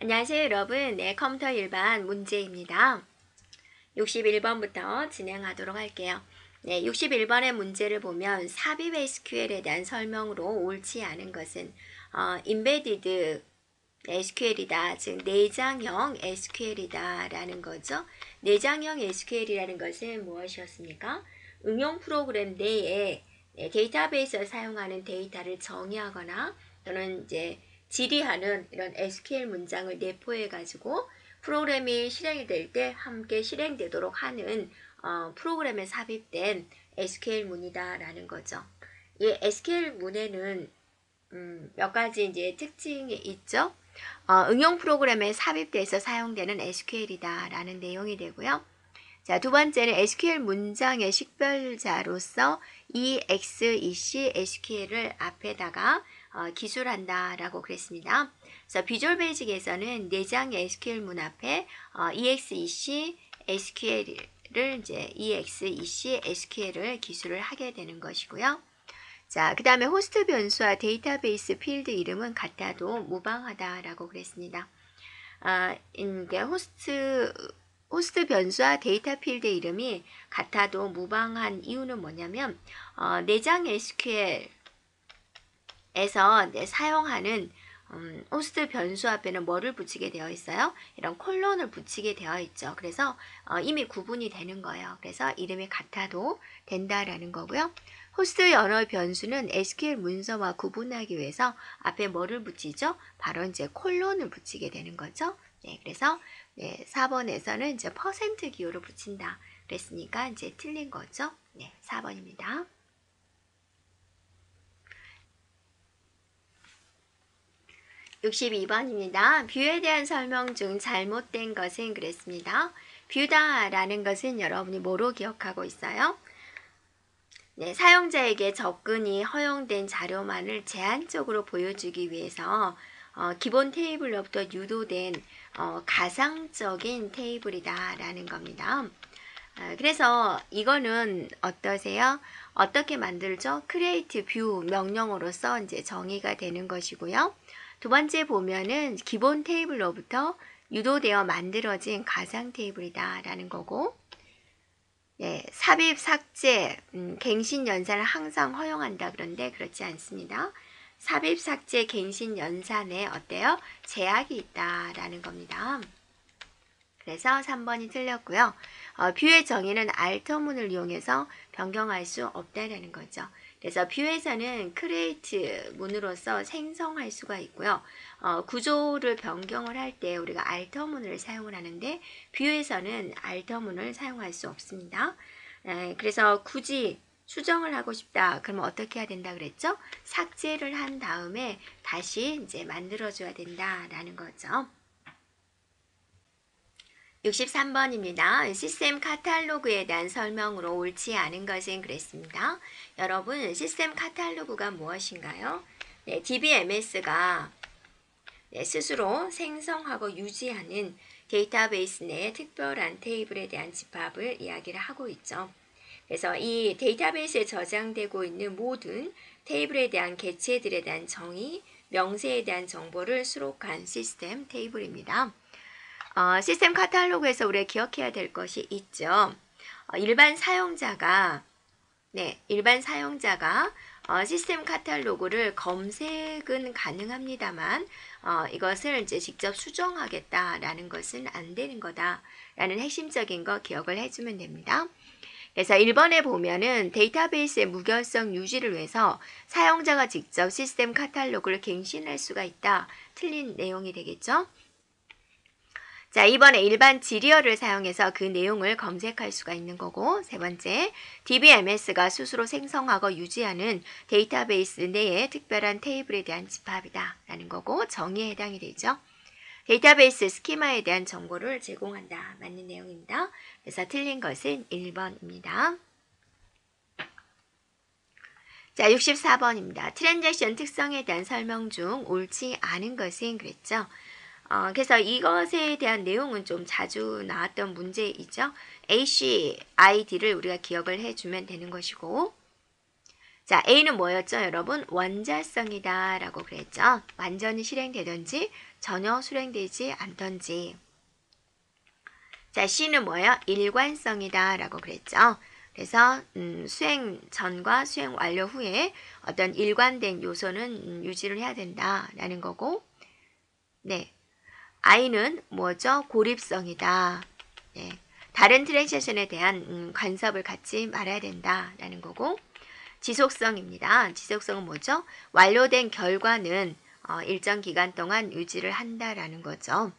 안녕하세요 여러분. 네 컴퓨터 일반 문제입니다. 61번부터 진행하도록 할게요. 네 61번의 문제를 보면 삽입 SQL에 대한 설명으로 옳지 않은 것은 어, embedded SQL이다. 즉 내장형 SQL이다 라는 거죠. 내장형 SQL이라는 것은 무엇이었습니까? 응용 프로그램 내에 네, 데이터베이스를 사용하는 데이터를 정의하거나 또는 이제 질의하는 이런 SQL 문장을 내포해 가지고 프로그램이 실행이 될 때 함께 실행되도록 하는 어, 프로그램에 삽입된 SQL 문이다라는 거죠. 이 SQL 문에는 음, 몇 가지 이제 특징이 있죠. 어, 응용 프로그램에 삽입돼서 사용되는 SQL이다라는 내용이 되고요. 자, 두 번째는 SQL 문장의 식별자로서 EXEC SQL을 앞에다가 어, 기술한다라고 그랬습니다. 그래서 비주얼 베이직에서는 내장 SQL 문 앞에 어, EXEC SQL을 이제 EXEC SQL을 기술을 하게 되는 것이고요. 자, 그 다음에 호스트 변수와 데이터베이스 필드 이름은 같아도 무방하다라고 그랬습니다. 아, 이게 호스트 호스트 변수와 데이터 필드 이름이 같아도 무방한 이유는 뭐냐면 어, 내장 SQL 에서 사용하는 음, 호스트 변수 앞에는 뭐를 붙이게 되어 있어요? 이런 콜론을 붙이게 되어 있죠. 그래서 어, 이미 구분이 되는 거예요. 그래서 이름이 같아도 된다라는 거고요. 호스트 언어 변수는 SQL 문서와 구분하기 위해서 앞에 뭐를 붙이죠? 바로 이제 콜론을 붙이게 되는 거죠. 네, 그래서 네, 4번에서는 이제 퍼센트 기호를 붙인다. 그랬으니까 이제 틀린 거죠. 네, 4번입니다. 62번입니다. 뷰에 대한 설명 중 잘못된 것은 그랬습니다. 뷰다라는 것은 여러분이 뭐로 기억하고 있어요? 네, 사용자에게 접근이 허용된 자료만을 제한적으로 보여주기 위해서 어, 기본 테이블로부터 유도된 어, 가상적인 테이블이다라는 겁니다. 어, 그래서 이거는 어떠세요? 어떻게 만들죠? create view 명령어로서 이제 정의가 되는 것이고요. 두 번째 보면은 기본 테이블로부터 유도되어 만들어진 가상 테이블이다 라는 거고 네, 삽입, 삭제, 음, 갱신 연산을 항상 허용한다 그런데 그렇지 않습니다. 삽입, 삭제, 갱신 연산에 어때요? 제약이 있다라는 겁니다. 그래서 3번이 틀렸고요. 어, 뷰의 정의는 알터문을 이용해서 변경할 수 없다라는 거죠. 그래서 뷰에서는 크리에이트 문으로서 생성할 수가 있고요. 어, 구조를 변경을 할 때 우리가 알터 문을 사용을 하는데 뷰에서는 알터 문을 사용할 수 없습니다. 에, 그래서 굳이 수정을 하고 싶다. 그러면 어떻게 해야 된다 그랬죠? 삭제를 한 다음에 다시 이제 만들어줘야 된다라는 거죠. 63번입니다. 시스템 카탈로그에 대한 설명으로 옳지 않은 것은 그랬습니다. 여러분, 시스템 카탈로그가 무엇인가요? 네, DBMS가 네, 스스로 생성하고 유지하는 데이터베이스 내 특별한 테이블에 대한 집합을 이야기를 하고 있죠. 그래서 이 데이터베이스에 저장되고 있는 모든 테이블에 대한 개체들에 대한 정의, 명세에 대한 정보를 수록한 시스템 테이블입니다. 어, 시스템 카탈로그에서 우리가 기억해야 될 것이 있죠. 어, 일반 사용자가 네, 일반 사용자가 어, 시스템 카탈로그를 검색은 가능합니다만 어, 이것을 이제 직접 수정하겠다라는 것은 안 되는 거다라는 핵심적인 거 기억을 해주면 됩니다. 그래서 1번에 보면은 데이터베이스의 무결성 유지를 위해서 사용자가 직접 시스템 카탈로그를 갱신할 수가 있다. 틀린 내용이 되겠죠. 자, 이번에 일반 지리어를 사용해서 그 내용을 검색할 수가 있는 거고 세 번째, DBMS가 스스로 생성하고 유지하는 데이터베이스 내의 특별한 테이블에 대한 집합이다 라는 거고 정의에 해당이 되죠. 데이터베이스 스키마에 대한 정보를 제공한다. 맞는 내용입니다. 그래서 틀린 것은 1번입니다. 자, 64번입니다. 트랜잭션 특성에 대한 설명 중 옳지 않은 것은 그랬죠. 어, 그래서 이것에 대한 내용은 좀 자주 나왔던 문제이죠. AC, ID를 우리가 기억을 해주면 되는 것이고 자, A는 뭐였죠, 여러분? 원자성이다 라고 그랬죠. 완전히 실행되든지 전혀 수행되지 않던지. 자, C는 뭐예요? 일관성이다 라고 그랬죠. 그래서 음, 수행 전과 수행 완료 후에 어떤 일관된 요소는 음, 유지를 해야 된다라는 거고, 네, I는 뭐죠? 고립성이다. 네, 다른 트랜지션에 대한 음, 간섭을 갖지 말아야 된다라는 거고, 지속성입니다. 지속성은 뭐죠? 완료된 결과는 어, 일정 기간 동안 유지를 한다라는 거죠.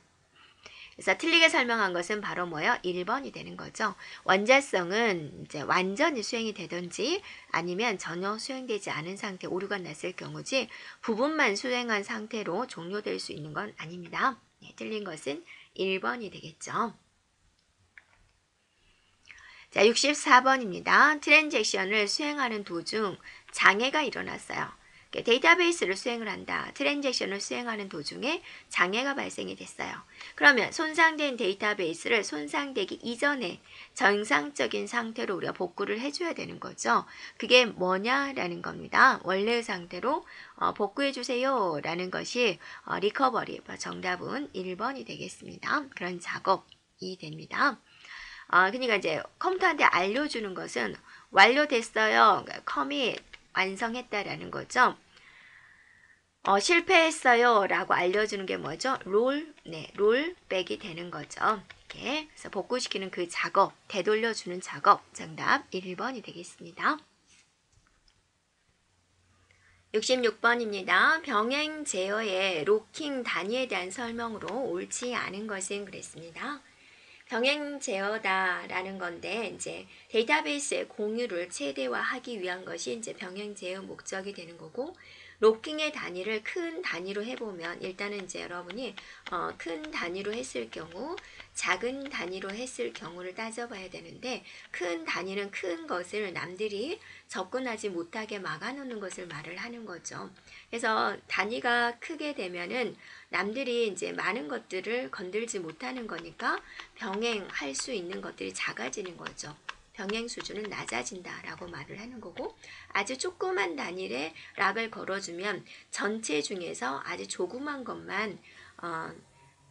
그래서 틀리게 설명한 것은 바로 뭐예요? 1번이 되는 거죠. 원자성은 이제 완전히 수행이 되든지 아니면 전혀 수행되지 않은 상태 오류가 났을 경우지 부분만 수행한 상태로 종료될 수 있는 건 아닙니다. 네, 틀린 것은 1번이 되겠죠. 자, 64번입니다. 트랜잭션을 수행하는 도중 장애가 일어났어요. 데이터베이스를 수행을 한다. 트랜잭션을 수행하는 도중에 장애가 발생이 됐어요. 그러면 손상된 데이터베이스를 손상되기 이전에 정상적인 상태로 우리가 복구를 해줘야 되는 거죠. 그게 뭐냐라는 겁니다. 원래의 상태로 어, 복구해 주세요 라는 것이 어, 리커버리 정답은 1번이 되겠습니다. 그런 작업이 됩니다. 아, 그러니까 이제 컴퓨터한테 알려주는 것은 완료됐어요. 그러니까 컴이 완성했다라는 거죠. 어, 실패했어요. 라고 알려주는 게 뭐죠? 롤, 네, 롤백이 되는 거죠. 이렇게. 그래서 복구시키는 그 작업, 되돌려주는 작업. 정답 1번이 되겠습니다. 66번입니다. 병행 제어의 로킹 단위에 대한 설명으로 옳지 않은 것은 그랬습니다. 병행 제어다라는 건데 이제 데이터베이스의 공유를 최대화하기 위한 것이 이제 병행 제어 목적이 되는 거고 로킹의 단위를 큰 단위로 해보면 일단은 이제 여러분이 어, 큰 단위로 했을 경우 작은 단위로 했을 경우를 따져봐야 되는데 큰 단위는 큰 것을 남들이 접근하지 못하게 막아놓는 것을 말을 하는 거죠. 그래서 단위가 크게 되면은 남들이 이제 많은 것들을 건들지 못하는 거니까 병행할 수 있는 것들이 작아지는 거죠. 병행 수준은 낮아진다라고 말을 하는 거고 아주 조그만 단위에 락을 걸어주면 전체 중에서 아주 조그만 것만 어,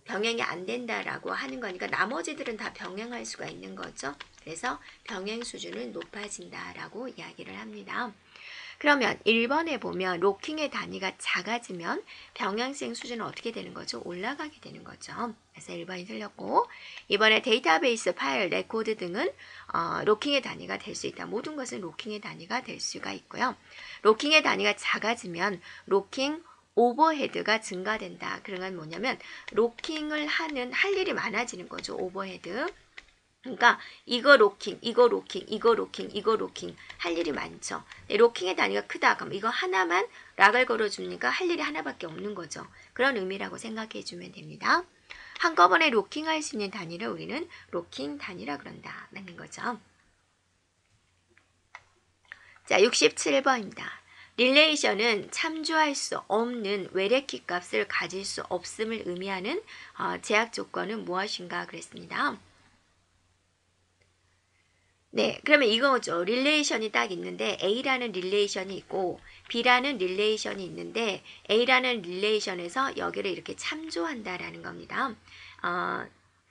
병행이 안 된다라고 하는 거니까 나머지들은 다 병행할 수가 있는 거죠. 그래서 병행 수준은 높아진다라고 이야기를 합니다. 그러면 1번에 보면 로킹의 단위가 작아지면 병행성 수준은 어떻게 되는 거죠? 올라가게 되는 거죠. 그래서 1번이 틀렸고 이번에 데이터베이스 파일, 레코드 등은 어, 로킹의 단위가 될 수 있다. 모든 것은 로킹의 단위가 될 수가 있고요. 로킹의 단위가 작아지면 로킹 오버헤드가 증가된다. 그런 건 뭐냐면 로킹을 하는 할 일이 많아지는 거죠. 오버헤드. 그러니까 이거 로킹, 이거 로킹, 이거 로킹, 이거 로킹 할 일이 많죠. 로킹의 단위가 크다. 그럼 이거 하나만 락을 걸어주니까 할 일이 하나밖에 없는 거죠. 그런 의미라고 생각해 주면 됩니다. 한꺼번에 로킹할 수 있는 단위를 우리는 로킹 단위라 그런다. 맞는 거죠. 자, 67번입니다. 릴레이션은 참조할 수 없는 외래키 값을 가질 수 없음을 의미하는 어, 제약 조건은 무엇인가 그랬습니다. 네, 그러면 이거죠. 릴레이션이 딱 있는데 A라는 릴레이션이 있고 B라는 릴레이션이 있는데 A라는 릴레이션에서 여기를 이렇게 참조한다라는 겁니다. 어,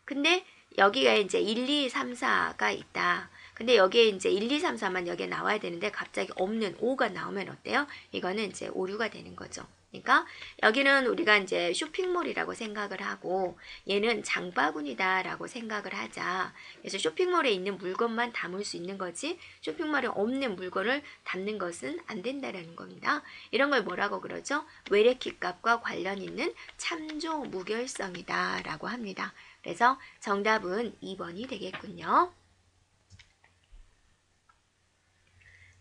근데 여기가 이제 1, 2, 3, 4가 있다. 근데 여기에 이제 1, 2, 3, 4만 여기에 나와야 되는데 갑자기 없는 5가 나오면 어때요? 이거는 이제 오류가 되는 거죠. 그러니까 여기는 우리가 이제 쇼핑몰이라고 생각을 하고 얘는 장바구니다라고 생각을 하자. 그래서 쇼핑몰에 있는 물건만 담을 수 있는 거지 쇼핑몰에 없는 물건을 담는 것은 안 된다라는 겁니다. 이런 걸 뭐라고 그러죠? 외래키 값과 관련 있는 참조 무결성이다라고 합니다. 그래서 정답은 2번이 되겠군요.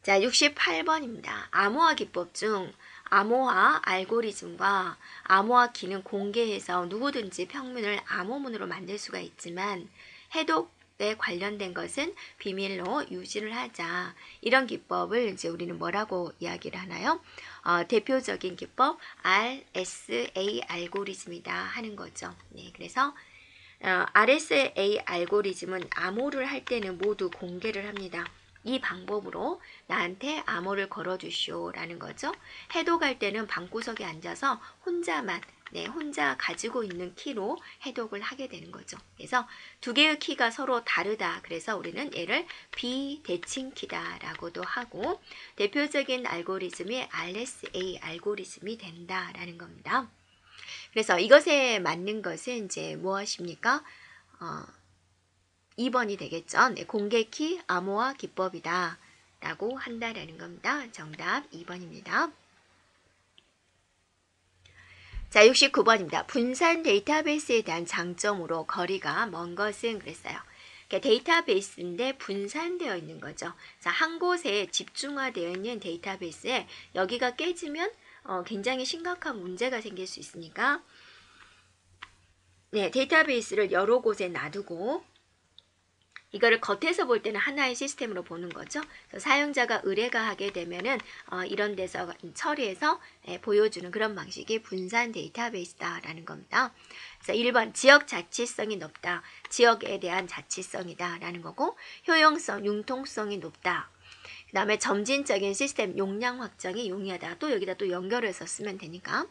자, 68번입니다. 암호화 기법 중 암호화 알고리즘과 암호화 기능 공개해서 누구든지 평문을 암호문으로 만들 수가 있지만 해독에 관련된 것은 비밀로 유지를 하자. 이런 기법을 이제 우리는 뭐라고 이야기를 하나요? 어, 대표적인 기법 RSA 알고리즘이다 하는 거죠. 네, 그래서 어, RSA 알고리즘은 암호를 할 때는 모두 공개를 합니다. 이 방법으로 나한테 암호를 걸어주시오 라는 거죠. 해독할 때는 방구석에 앉아서 혼자만 네, 혼자 가지고 있는 키로 해독을 하게 되는 거죠. 그래서 두 개의 키가 서로 다르다. 그래서 우리는 얘를 비대칭 키다라고도 하고 대표적인 알고리즘이 RSA 알고리즘이 된다라는 겁니다. 그래서 이것에 맞는 것은 이제 무엇입니까? 어, 2번이 되겠죠. 네, 공개키 암호화 기법이다. 라고 한다라는 겁니다. 정답 2번입니다. 자, 69번입니다. 분산 데이터베이스에 대한 장점으로 거리가 먼 것은 그랬어요. 데이터베이스인데 분산되어 있는 거죠. 자, 한 곳에 집중화되어 있는 데이터베이스에 여기가 깨지면 어, 굉장히 심각한 문제가 생길 수 있으니까 네, 데이터베이스를 여러 곳에 놔두고 이거를 겉에서 볼 때는 하나의 시스템으로 보는 거죠. 사용자가 의뢰가 하게 되면은 어, 이런 데서 처리해서 예, 보여주는 그런 방식이 분산 데이터베이스다라는 겁니다. 그래서 1번 지역 자치성이 높다. 지역에 대한 자치성이다라는 거고 효용성, 융통성이 높다. 그 다음에 점진적인 시스템 용량 확장이 용이하다. 또 여기다 또 연결해서 쓰면 되니까.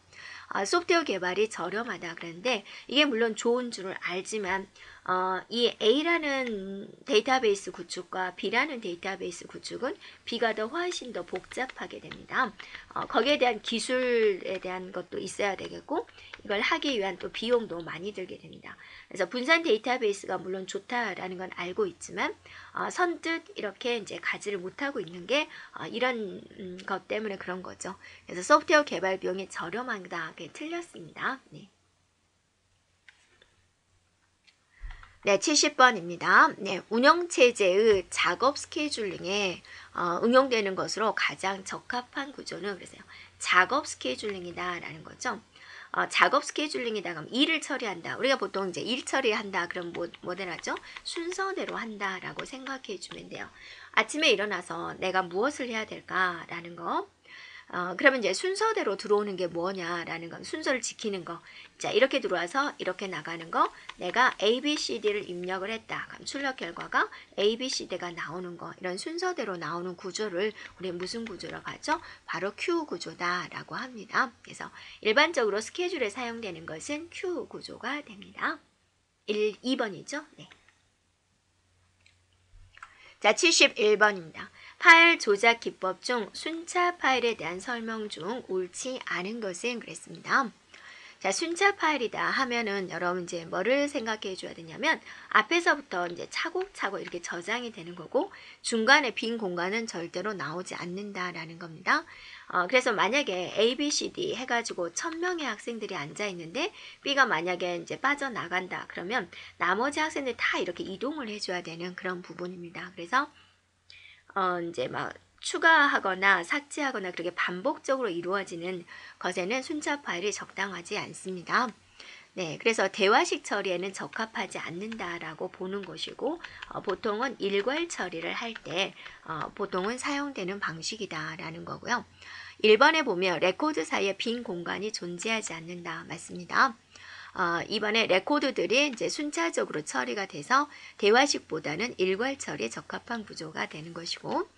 아, 소프트웨어 개발이 저렴하다 그랬는데 이게 물론 좋은 줄을 알지만 어, 이 A라는 데이터베이스 구축과 B라는 데이터베이스 구축은 B가 더 훨씬 더 복잡하게 됩니다. 어, 거기에 대한 기술에 대한 것도 있어야 되겠고 이걸 하기 위한 또 비용도 많이 들게 됩니다. 그래서 분산 데이터베이스가 물론 좋다라는 건 알고 있지만 어, 선뜻 이렇게 이제 가지를 못하고 있는 게 어, 이런 음, 것 때문에 그런 거죠. 그래서 소프트웨어 개발 비용이 저렴하다. 틀렸습니다. 네. 네, 70번입니다. 네, 운영체제의 작업 스케줄링에 어, 응용되는 것으로 가장 적합한 구조는 그래서요. 작업 스케줄링이다 라는 거죠. 어, 작업 스케줄링이다 그럼 일을 처리한다. 우리가 보통 이제 일 처리한다. 그럼 뭐, 뭐들 하죠? 순서대로 한다라고 생각해 주면 돼요. 아침에 일어나서 내가 무엇을 해야 될까라는 거. 어, 그러면 이제 순서대로 들어오는 게 뭐냐라는 건 순서를 지키는 거. 자, 이렇게 들어와서 이렇게 나가는 거. 내가 A, B, C, D를 입력을 했다. 그럼 출력 결과가 A, B, C, D가 나오는 거. 이런 순서대로 나오는 구조를 우리 무슨 구조라고 하죠? 바로 Q 구조다라고 합니다. 그래서 일반적으로 스케줄에 사용되는 것은 Q 구조가 됩니다. 1, 2번이죠? 네. 자, 71번입니다. 파일 조작 기법 중 순차 파일에 대한 설명 중 옳지 않은 것은 그랬습니다. 자, 순차 파일이다 하면은 여러분 이제 뭐를 생각해 줘야 되냐면 앞에서부터 이제 차곡차곡 이렇게 저장이 되는 거고 중간에 빈 공간은 절대로 나오지 않는다라는 겁니다. 어, 그래서 만약에 A, B, C, D 해가지고 천명의 학생들이 앉아 있는데 B가 만약에 이제 빠져나간다 그러면 나머지 학생들 다 이렇게 이동을 해줘야 되는 그런 부분입니다. 그래서 어, 이제 막 추가하거나 삭제하거나 그렇게 반복적으로 이루어지는 것에는 순차 파일이 적당하지 않습니다. 네, 그래서 대화식 처리에는 적합하지 않는다라고 보는 것이고 어, 보통은 일괄 처리를 할때 어, 보통은 사용되는 방식이다라는 거고요. 1번에 보면 레코드 사이에 빈 공간이 존재하지 않는다 맞습니다. 어, 이번에 레코드들이 이제 순차적으로 처리가 돼서 대화식보다는 일괄 처리에 적합한 구조가 되는 것이고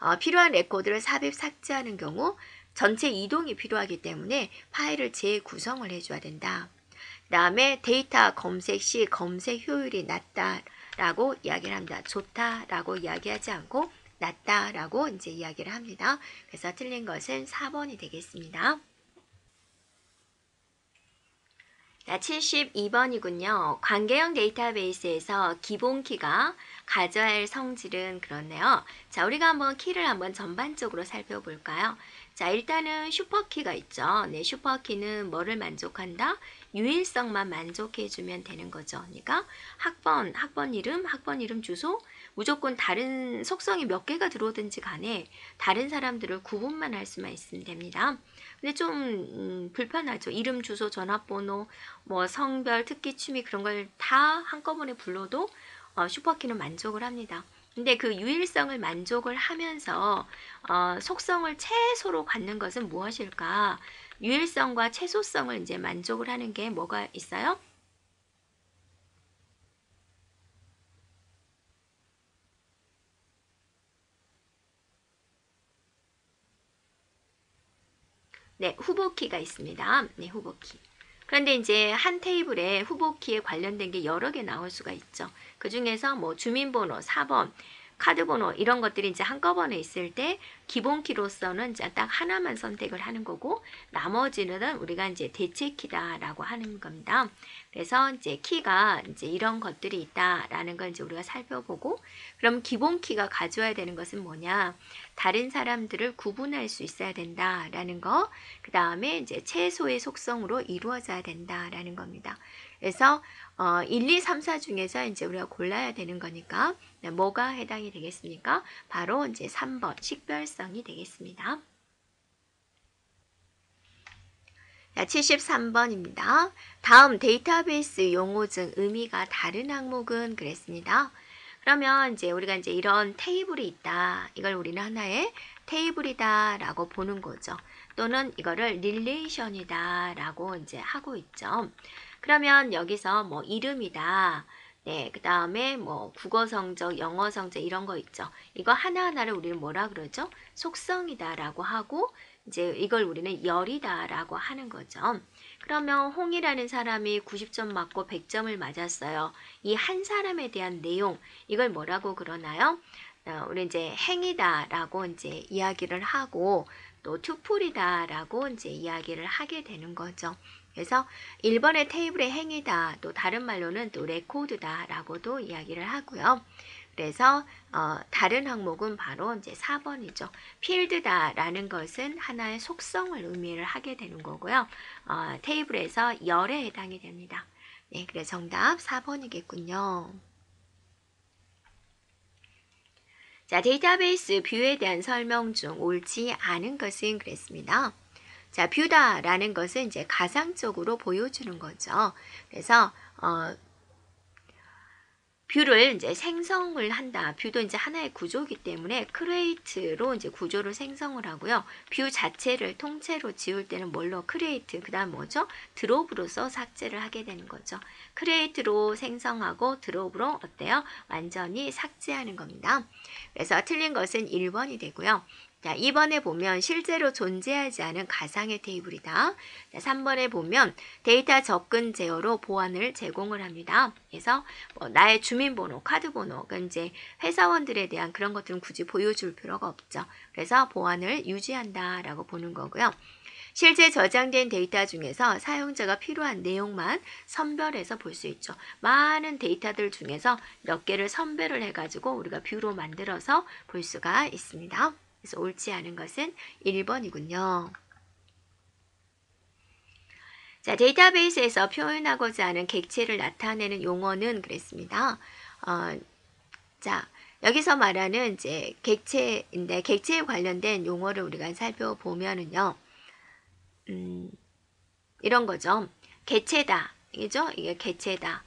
어, 필요한 레코드를 삽입 삭제하는 경우 전체 이동이 필요하기 때문에 파일을 재구성을 해줘야 된다. 그 다음에 데이터 검색 시 검색 효율이 낮다라고 이야기를 합니다. 좋다라고 이야기하지 않고 낮다라고 이제 이야기를 합니다. 그래서 틀린 것은 4번이 되겠습니다. 자, 72번이군요. 관계형 데이터베이스에서 기본 키가 가져야 할 성질은 그렇네요. 자, 우리가 한번 키를 한번 전반적으로 살펴볼까요? 자, 일단은 슈퍼키가 있죠. 네, 슈퍼키는 뭐를 만족한다? 유일성만 만족해주면 되는 거죠. 그러니까 학번, 학번 이름, 학번 이름 주소, 무조건 다른 속성이 몇 개가 들어오든지 간에 다른 사람들을 구분만 할 수만 있으면 됩니다. 근데 좀 음, 불편하죠. 이름, 주소, 전화번호, 뭐 성별, 특기, 취미 그런 걸 다 한꺼번에 불러도 어, 슈퍼키는 만족을 합니다. 근데 그 유일성을 만족을 하면서 어, 속성을 최소로 갖는 것은 무엇일까? 유일성과 최소성을 이제 만족을 하는 게 뭐가 있어요? 네, 후보키가 있습니다. 네, 후보키. 그런데 이제 한 테이블에 후보키에 관련된 게 여러 개 나올 수가 있죠. 그 중에서 뭐 주민번호 4번, 카드 번호 이런 것들이 이제 한꺼번에 있을 때 기본 키로서는 이제 딱 하나만 선택을 하는 거고 나머지는 우리가 이제 대체 키다라고 하는 겁니다. 그래서 이제 키가 이제 이런 것들이 있다라는 걸 이제 우리가 살펴보고 그럼 기본 키가 가져야 되는 것은 뭐냐? 다른 사람들을 구분할 수 있어야 된다라는 거. 그다음에 이제 최소의 속성으로 이루어져야 된다라는 겁니다. 그래서 어, 1, 2, 3, 4 중에서 이제 우리가 골라야 되는 거니까 네, 뭐가 해당이 되겠습니까? 바로 이제 3번 식별성이 되겠습니다. 자, 73번입니다. 다음 데이터베이스 용어 중 의미가 다른 항목은 그랬습니다. 그러면 이제 우리가 이제 이런 테이블이 있다. 이걸 우리는 하나의 테이블이다 라고 보는 거죠. 또는 이거를 릴레이션이다 라고 이제 하고 있죠. 그러면 여기서 뭐 이름이다. 네, 그 다음에 뭐 국어 성적, 영어 성적 이런 거 있죠. 이거 하나하나를 우리는 뭐라 그러죠? 속성이다라고 하고 이제 이걸 우리는 열이다라고 하는 거죠. 그러면 홍이라는 사람이 90점 맞고 100점을 맞았어요. 이 한 사람에 대한 내용 이걸 뭐라고 그러나요? 어, 우리 이제 행이다라고 이제 이야기를 하고 또 투풀이다라고 이제 이야기를 하게 되는 거죠. 그래서 1번의 테이블의 행위다. 또 다른 말로는 또 레코드다. 라고도 이야기를 하고요. 그래서 어, 다른 항목은 바로 이제 4번이죠. 필드다 라는 것은 하나의 속성을 의미를 하게 되는 거고요. 어, 테이블에서 열에 해당이 됩니다. 네, 그래 정답 4번이겠군요. 자, 데이터베이스 뷰에 대한 설명 중 옳지 않은 것은 그랬습니다. 자, 뷰다라는 것은 이제 가상적으로 보여주는 거죠. 그래서 어, 뷰를 이제 생성을 한다. 뷰도 이제 하나의 구조이기 때문에 크레이트로 이제 구조를 생성을 하고요. 뷰 자체를 통째로 지울 때는 뭘로 크레이트 그 다음 뭐죠? 드롭으로서 삭제를 하게 되는 거죠. 크레이트로 생성하고 드롭으로 어때요? 완전히 삭제하는 겁니다. 그래서 틀린 것은 1번이 되고요. 자, 2번에 보면 실제로 존재하지 않은 가상의 테이블이다. 자, 3번에 보면 데이터 접근 제어로 보안을 제공을 합니다. 그래서 뭐 나의 주민번호, 카드번호, 그러니까 이제 회사원들에 대한 그런 것들은 굳이 보여줄 필요가 없죠. 그래서 보안을 유지한다라고 보는 거고요. 실제 저장된 데이터 중에서 사용자가 필요한 내용만 선별해서 볼 수 있죠. 많은 데이터들 중에서 몇 개를 선별을 해가지고 우리가 뷰로 만들어서 볼 수가 있습니다. 그래서 옳지 않은 것은 1번이군요. 자, 데이터베이스에서 표현하고자 하는 객체를 나타내는 용어는 그랬습니다. 어, 자, 여기서 말하는 이제 객체인데 객체에 관련된 용어를 우리가 살펴보면은요. 음, 이런 거죠. 개체다. 이죠? 이게 개체다.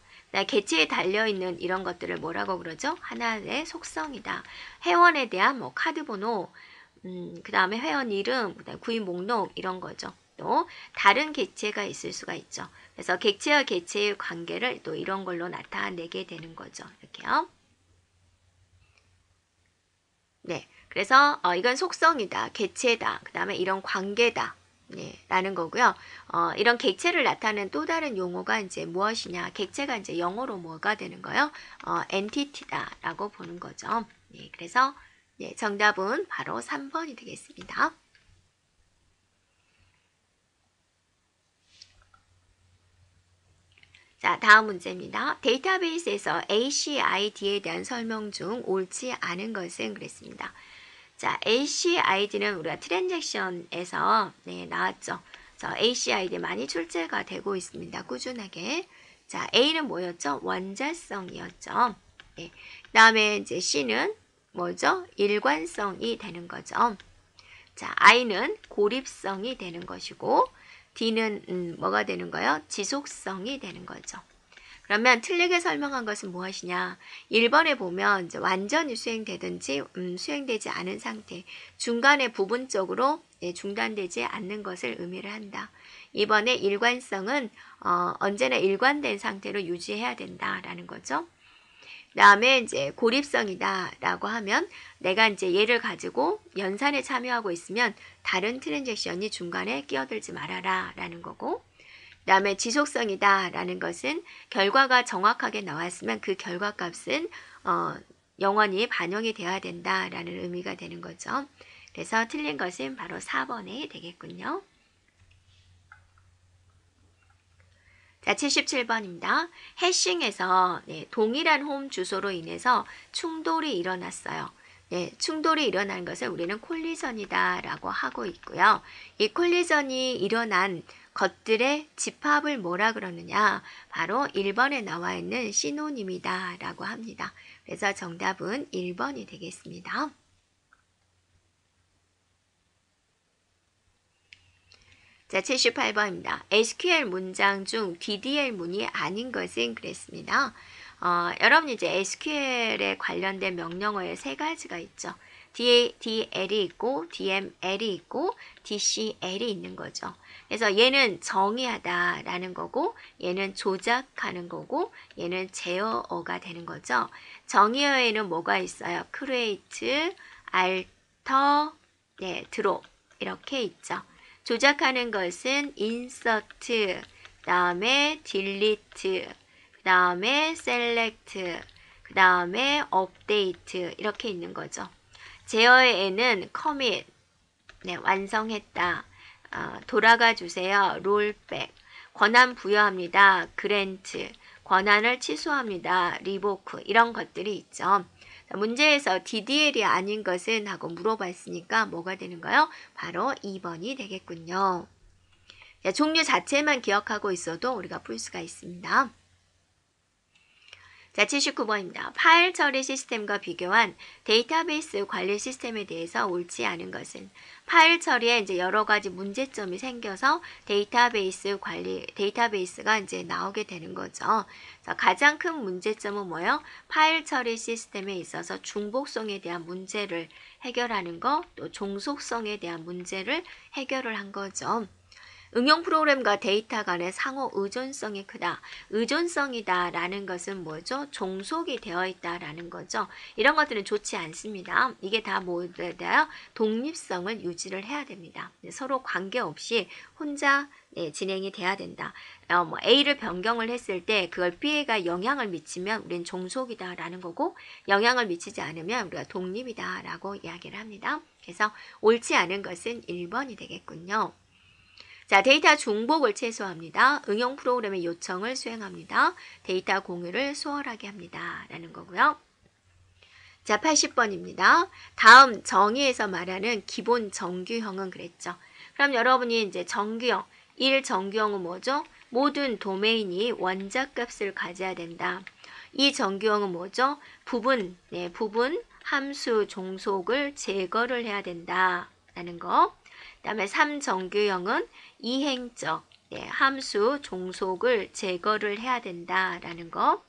개체에 달려 있는 이런 것들을 뭐라고 그러죠? 하나의 속성이다. 회원에 대한 뭐 카드 번호, 음, 그 다음에 회원 이름, 구입 목록 이런 거죠. 또 다른 객체가 있을 수가 있죠. 그래서 객체와 객체의 관계를 또 이런 걸로 나타내게 되는 거죠. 이렇게요. 네, 그래서 어, 이건 속성이다, 객체다, 그 다음에 이런 관계다. 네, 라는 거고요. 어, 이런 객체를 나타내는 또 다른 용어가 이제 무엇이냐? 객체가 이제 영어로 뭐가 되는 거요? 어, 엔티티다라고 보는 거죠. 네, 그래서 네, 정답은 바로 3번이 되겠습니다. 자, 다음 문제입니다. 데이터베이스에서 ACID에 대한 설명 중 옳지 않은 것은 그랬습니다. 자, ACID는 우리가 트랜잭션에서 네, 나왔죠. 자, ACID 많이 출제가 되고 있습니다. 꾸준하게. 자, A는 뭐였죠? 원자성이었죠. 네. 그 다음에 이제 C는 뭐죠? 일관성이 되는 거죠. 자, I는 고립성이 되는 것이고 D는 음, 뭐가 되는 거예요? 지속성이 되는 거죠. 그러면 틀리게 설명한 것은 무엇이냐? 1번에 보면 완전히 수행되든지 음, 수행되지 않은 상태, 중간에 부분적으로 예, 중단되지 않는 것을 의미를 한다. 2번에 일관성은 어, 언제나 일관된 상태로 유지해야 된다라는 거죠. 다음에 이제 고립성이다라고 하면 내가 이제 얘를 가지고 연산에 참여하고 있으면 다른 트랜잭션이 중간에 끼어들지 말아라라는 거고 그다음에 지속성이다라는 것은 결과가 정확하게 나왔으면 그 결과 값은 어, 영원히 반영이 되어야 된다라는 의미가 되는 거죠. 그래서 틀린 것은 바로 4번이 되겠군요. 자, 77번입니다. 해싱에서 네, 동일한 홈 주소로 인해서 충돌이 일어났어요. 네, 충돌이 일어난 것을 우리는 콜리전이다 라고 하고 있고요. 이 콜리전이 일어난 것들의 집합을 뭐라 그러느냐? 바로 1번에 나와 있는 시노님이다 라고 합니다. 그래서 정답은 1번이 되겠습니다. 자, 78번입니다. SQL 문장 중 DDL 문이 아닌 것은 그랬습니다. 어, 여러분 이제 SQL에 관련된 명령어에 세 가지가 있죠. DL이 있고 DML이 있고 DCL이 있는 거죠. 그래서 얘는 정의하다라는 거고 얘는 조작하는 거고 얘는 제어어가 되는 거죠. 정의어에는 뭐가 있어요? create, alter, 네, drop 이렇게 있죠. 조작하는 것은 insert, 그 다음에 delete, 그 다음에 select, 그 다음에 update 이렇게 있는 거죠. 제어에는 commit, 네, 완성했다. 어, 돌아가 주세요. rollback, 권한 부여합니다. grant, 권한을 취소합니다. revoke 이런 것들이 있죠. 문제에서 DDL이 아닌 것은 하고 물어봤으니까 뭐가 되는가요? 바로 2번이 되겠군요. 종류 자체만 기억하고 있어도 우리가 풀 수가 있습니다. 자, 79번입니다. 파일 처리 시스템과 비교한 데이터베이스 관리 시스템에 대해서 옳지 않은 것은 파일 처리에 이제 여러 가지 문제점이 생겨서 데이터베이스 관리, 데이터베이스가 이제 나오게 되는 거죠. 가장 큰 문제점은 뭐예요? 파일 처리 시스템에 있어서 중복성에 대한 문제를 해결하는 거, 또 종속성에 대한 문제를 해결을 한 거죠. 응용 프로그램과 데이터 간의 상호 의존성이 크다. 의존성이다 라는 것은 뭐죠? 종속이 되어 있다 라는 거죠. 이런 것들은 좋지 않습니다. 이게 다 뭐예요? 독립성을 유지를 해야 됩니다. 서로 관계없이 혼자 네, 진행이 돼야 된다. 어, 뭐 A를 변경을 했을 때 그걸 B가 영향을 미치면 우린 종속이다 라는 거고 영향을 미치지 않으면 우리가 독립이다 라고 이야기를 합니다. 그래서 옳지 않은 것은 1번이 되겠군요. 자, 데이터 중복을 최소화합니다. 응용 프로그램의 요청을 수행합니다. 데이터 공유를 수월하게 합니다. 라는 거고요. 자, 80번입니다. 다음 정의에서 말하는 기본 정규형은 그랬죠. 그럼 여러분이 이제 정규형, 1 정규형은 뭐죠? 모든 도메인이 원자값을 가져야 된다. 이 정규형은 뭐죠? 부분, 네, 부분, 함수, 종속을 제거를 해야 된다. 라는 거. 그 다음에 3정규형은 이행적 예, 함수 종속을 제거를 해야 된다라는 거.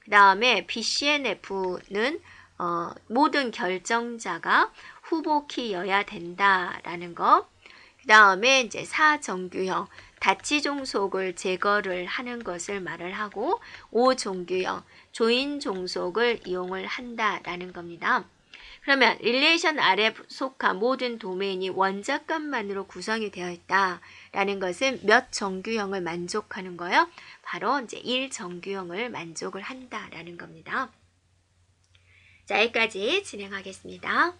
그 다음에 BCNF는 어, 모든 결정자가 후보키여야 된다라는 거. 그 다음에 이제 사정규형 다치 종속을 제거를 하는 것을 말을 하고 오종규형 조인 종속을 이용을 한다라는 겁니다. 그러면 릴레이션 아래 속한 모든 도메인이 원자값만으로 구성이 되어 있다라는 것은 몇 정규형을 만족하는 거예요? 바로 이제 1정규형을 만족을 한다라는 겁니다. 자, 여기까지 진행하겠습니다.